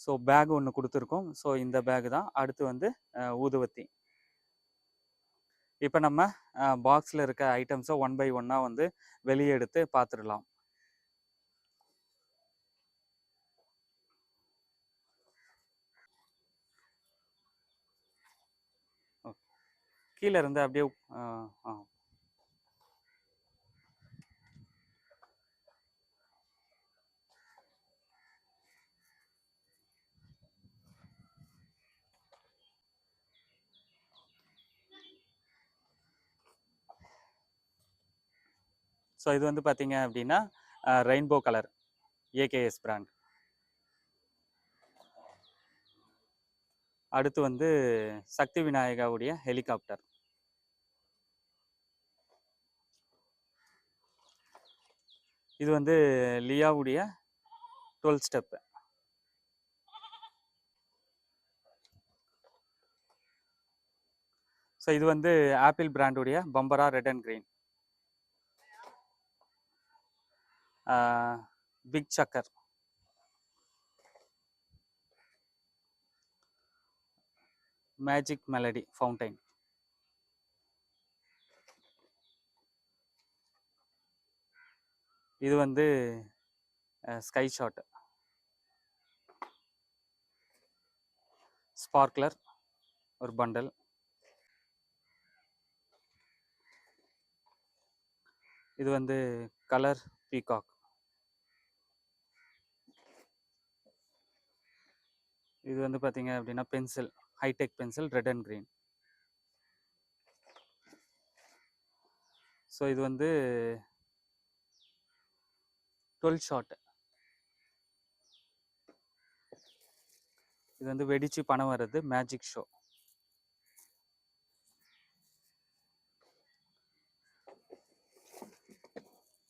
So back ஒன்று கொடுத்துருக்கோம். So இந்த பேக் தான். அடுத்து வந்து ஊதுவத்தி இப்போ நம்ம பாக்ஸில் இருக்க ஐட்டம்ஸை ஒன் பை ஒன்னாக வந்து வெளியே எடுத்து பார்த்துடலாம் கீழே இருந்து அப்படியே ஆ. ஸோ இது வந்து பார்த்தீங்க அப்படின்னா ரெயின்போ கலர் ஏகேஎஸ் பிராண்ட் அடுத்து வந்து சக்தி விநாயகாவுடைய ஹெலிகாப்டர் இது வந்து லியாவுடைய டுவெல் ஸ்டெப்பு ஸோ இது வந்து ஆப்பிள் பிராண்டுடைய பம்பரா red and green big chakkar magic melody fountain இது வந்து ஸ்கை ஷாட் ஸ்பார்க்லர் ஒரு பண்டல் இது வந்து கலர் பீகாக் இது வந்து பார்த்தீங்க அப்படின்னா pencil hitech pencil red and green so இது வந்து டுவெல் ஷாட் இது வந்து வெடிச்சு பணம் வர்றது magic show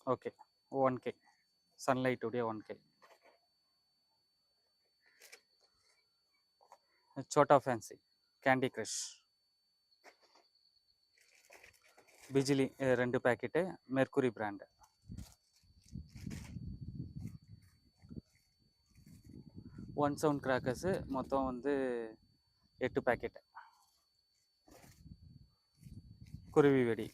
okay one K சன்லைட்டுடைய one K Chhota fancy candy crush. பிஜிலி ரெண்டு packet mercury brand. One sound crackers மொத்தம் வந்து எட்டு பேக்கெட்டு. குருவி வெடி.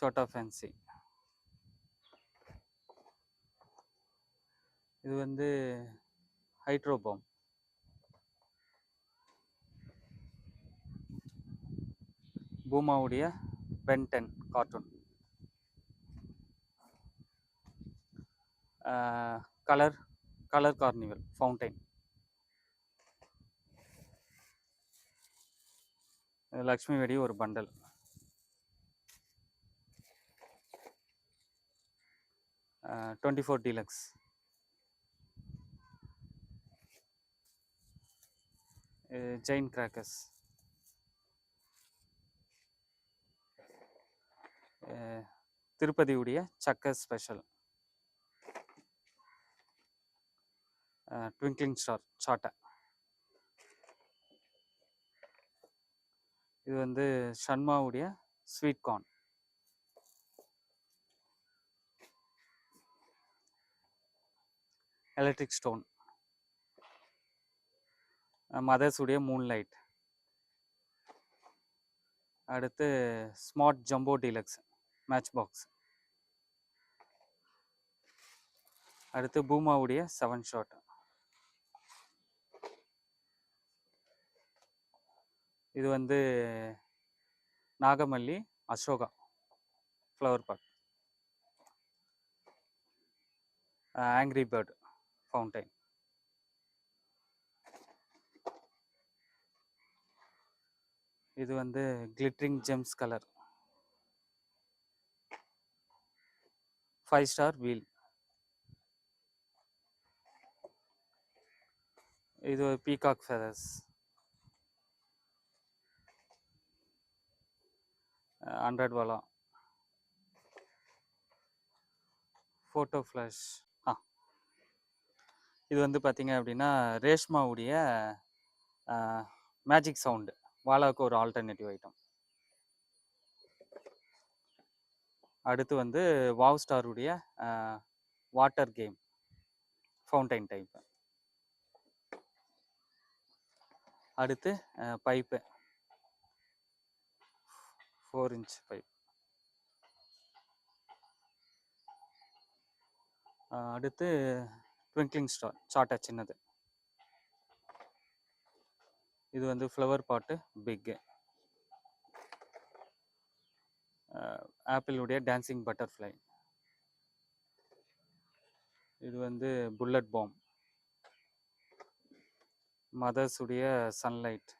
சோட்டா ஃபேன்சி. இது வந்து hydro bomb பூமாவுடைய Ben Ten cartoon. Colour colour carnival fountain. Lakshmi வெடி ஒரு bundle. Twenty four deluxe. Jain crackers திருப்பதியுடைய சக்கர் ஸ்பெஷல் ட்விங்க்லிங் ஸ்டார் சாட்டை. இது வந்து ஷண்மாவுடைய ஸ்வீட் கார்ன் எலக்ட்ரிக் ஸ்டோன் மதர்ஸுடைய மூன்லைட் மூன் லைட் அடுத்து smart jumbo deluxe match box அடுத்து பூமாவுடைய செவன் ஷாட் இது வந்து Nagamalli Ashoka flower pot angry bird fountain இது வந்து glittering gems colour five star wheel இது பீகாக் ஃபெதர்ஸ் ஹண்ட்ரட் வாலா. ஃபோட்டோ ஃப்ளாஷ் ஆ. இது வந்து பார்த்தீங்க அப்படின்னா ரேஷ்மாவுடைய மேஜிக் சவுண்டு வாலாவுக்கு ஒரு ஆல்டர்னேட்டிவ் ஐட்டம் அடுத்து வந்து வாவ் ஸ்டாருடைய வாட்டர் கேம் ஃபவுண்டைன் டைப்பு அடுத்து பைப்பு ஃபோர் இன்ச் பைப் அடுத்து ட்விங்க்லிங் ஸ்டார் சாட்டா சின்னது. இது வந்து ஃப்ளவர் பாட்டு பிக்கு ஆப்பிளுடைய டான்சிங் பட்டர்ஃப்ளை இது வந்து புல்லட் பாம் மதர்ஸுடைய சன்லைட்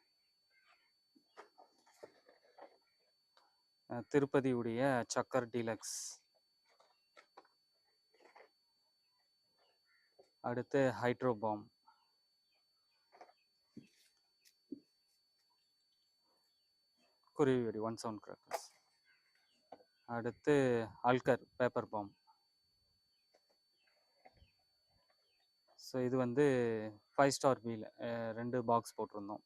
திருப்பதியுடைய சக்கர் டீலக்ஸ் அடுத்து ஹைட்ரோ குருவி வெடி ஒன் சவுண்ட் கிராக்கர்ஸ் அடுத்து அல்கர் பேப்பர் பாம் ஸோ இது வந்து ஃபைவ் ஸ்டார் வீல் ரெண்டு பாக்ஸ் போட்டிருந்தோம்.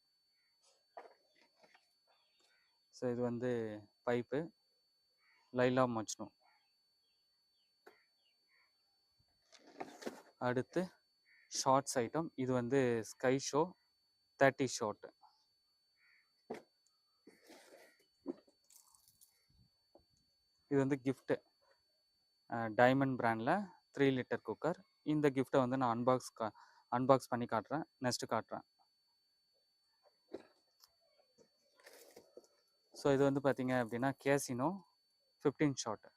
ஸோ இது வந்து பைப்பு லைலா மஜ்னு அடுத்து ஷார்ட்ஸ் ஐட்டம் இது வந்து ஸ்கை ஷோ தேர்ட்டி ஷார்ட்டு இது வந்து கிஃப்ட்டு டைமண்ட் பிராண்டில் த்ரீ லிட்டர் குக்கர் இந்த கிஃப்ட்டை வந்து நான் அன்பாக்ஸ் கா அன்பாக்ஸ் பண்ணி காட்டுறேன். நெக்ஸ்ட்டு காட்டுறேன். ஸோ இது வந்து பார்த்தீங்க அப்படின்னா கேசினோ ஃபிஃப்டீன் ஷாட்டு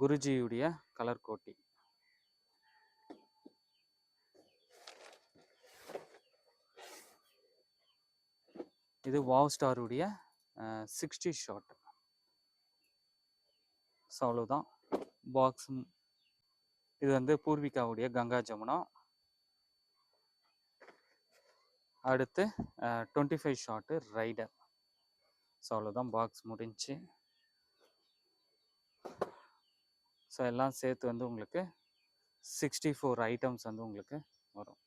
குருஜியுடைய கலர் கோட்டி. இது வாவ் ஸ்டாருடைய சிக்ஸ்டி ஷாட். ஸோ அவ்வளோதான் பாக்ஸ் இது வந்து பூர்விகாவுடைய கங்கா ஜமுனா. அடுத்து twenty five shot rider. So அவ்வளோதான் பாக்ஸ் முடிஞ்சு. ஸோ எல்லாம் சேர்த்து வந்து உங்களுக்கு சிக்ஸ்டி ஃபோர் ஐட்டம்ஸ் வந்து உங்களுக்கு வரும்.